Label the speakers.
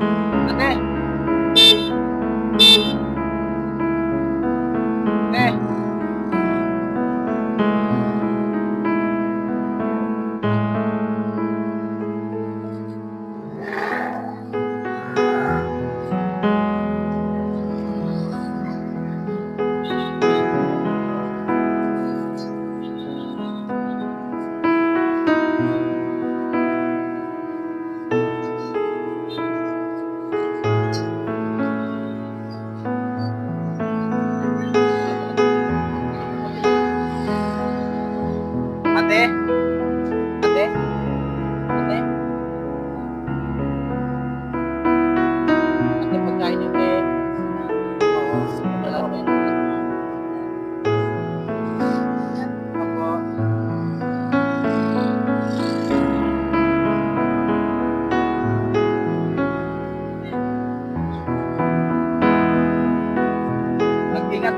Speaker 1: Ano? Pwede? Pwede? Pwede pagkain yung eh. Oo, wala ko yun. Ingat